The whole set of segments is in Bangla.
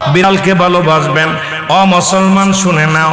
বিড়ালকে ভালোবাসবেন। অ মুসলমান শুনে নাও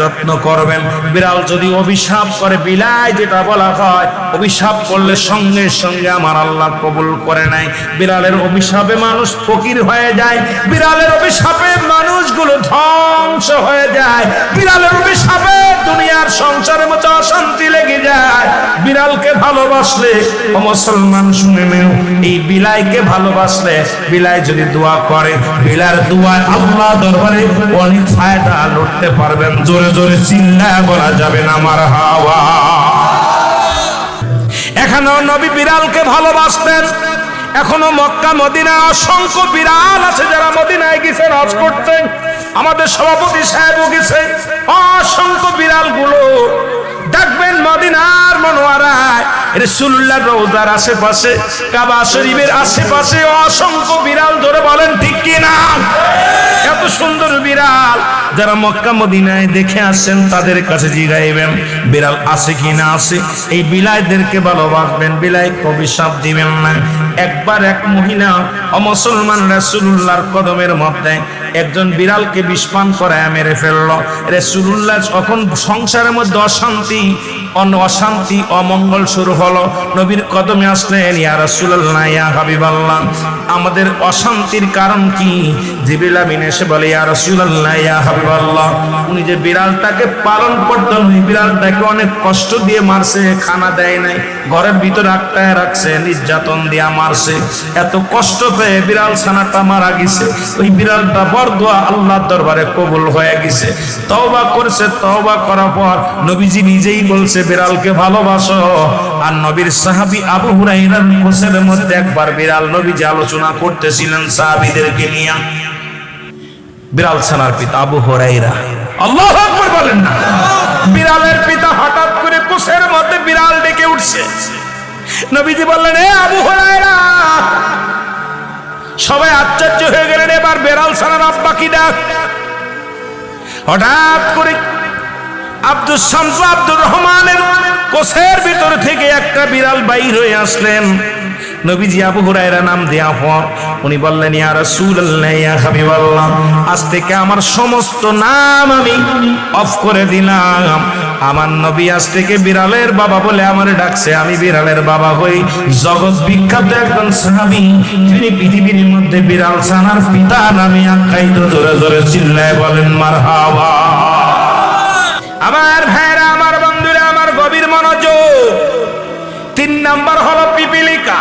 যত্ন করবেন। বিড়াল যদি অভিশাপ করে, বিলাই যেটা বলা হয়, অভিশাপ করলে সঙ্গে সঙ্গে আমার আল্লাহ কবুল করে নাই বিড়ালের অভিশাপে মানুষ ফকির হয়ে যায়, বিড়ালের অভিশাপে মানুষগুলো ধ্বংস হয়ে যায়, বিড়ালের অভিশাপে দুনিয়ার সংসারের মতো অশান্তি লেগে যায়। বিড়ালকে ভালোবাসলে, ও মুসলমান শুনে নেও, এই বিলাইকে ভালোবাসলে, বিলাই যদি দোয়া করে, বিলার দোয়া আল্লাহ দরবারে অনেক ফায়দা লড়তে পারবেন। জোরে জোরে চিল্লা বলা যাবে না আমার হাওয়া। এখানেও নবী বিড়ালকে ভালোবাসতেন। এখনও মক্কা মদিনা অসংখ্য বিড়াল আছে যারা মদিনায় গেছে হজ করতে আমাদের সভাপতি সাহেবও গেছে অসংখ্য বিড়াল দেখবেন মদিনার মনোয়ারায় রসুল্লাহ রৌদার আশেপাশে, কাবা শরীফের আশেপাশে অসংখ্য বিড়াল ধরে বলেন, ঠিক কিনা এত সুন্দর বিড়াল। যারা মক্কা মদিনায় দেখে আসেন তাদের কাছে জিগাইবেন, বিড়াল আছে কি না আছে। এই বিলাইদেরকে ভালোবাসবেন, বিলাই অভিশাপ দিবেন না। একবার এক মহিলা অমুসলমান রাসূলুল্লাহর কদমের মধ্যে একজন বিড়ালকে বিষপান করায় মেরে ফেলল। রাসূলুল্লাহ যখন সংসারের মধ্যে অশান্তি অন- অশান্তি অমঙ্গল শুরু হলো। নবীর কদমে আসলেন, ইয়া রাসূলুল্লাহ, ইয়া হাবিবাল্লাহ, আমাদের অশান্তির কারণ কি? জিবরিল আমিন এসে বলে, ইয়া রাসূলুল্লাহ, ইয়া হাবিবাল্লাহ, উনি যে বিড়ালটাকে পালন করতেন, ওই বিড়ালটাকে অনেক কষ্ট দিয়ে মারছে, খানা দেয় নাই, ঘরের ভিতরে আটকায় রাখছে, নির্যাতন দিয়া মারছে, এত কষ্ট পেয়ে বিড়াল ছানাটা মারা গেছে, ওই বিড়ালটা বরদোয়া আল্লাহর দরবারে কবুল হয়ে গেছে, তওবা করছে, তওবা করার পর নবীজি নিজেই বলছে বিড়ালকে ভালোবাসো। আর নবীর সাহাবী আবু হুরাইরার কোসের মধ্যে একবার বিড়াল নবীজি আলোচনা করতেছিলেন সাহাবীদেরকে নিয়ে। বিড়াল ছানার পিতা আবু হুরাইরা আল্লাহু আকবার বলেন না। বিড়ালের পিতা হঠাৎ করে কোসের মধ্যে বিড়াল ডেকে উঠছে। নবীজি বললেন, এ আবু হুরাইরা সবাই আশ্চর্য হয়ে গেলেন, এবার বেড়াল ছানার আব্বা কি ডাক? হঠাৎ করে আব্দুল শামসু আব্দুর রহমানের কোষের ভিতর থেকে একটা বিড়াল বাইর হয়ে আসলেন। নবীজি আবু হুরায়রা নাম দেয়া পর উনি বললেন, ইয়া রাসূলুল্লাহ, ইয়া হাবিবাল্লাহ, আজ থেকে আমার সমস্ত নাম আমি অফ করে দিলাম। আমার নবী আজ থেকে বিড়ালের বাবা বলে আমার ডাকছে। আমি বিড়ালের বাবা হই। জগৎ বিখ্যাত একজন সাহাবী তিনি পৃথিবীর মধ্যে বিড়াল ছানার পিতা নামে আখ্যায়িত, জোরে জোরে চিল্লায় বলেন, মারহাবা। আমার ভাইরা আমার বন্ধুরা আমার গভীর মনোযোগ। তিন নাম্বার হলো পিপিলিকা।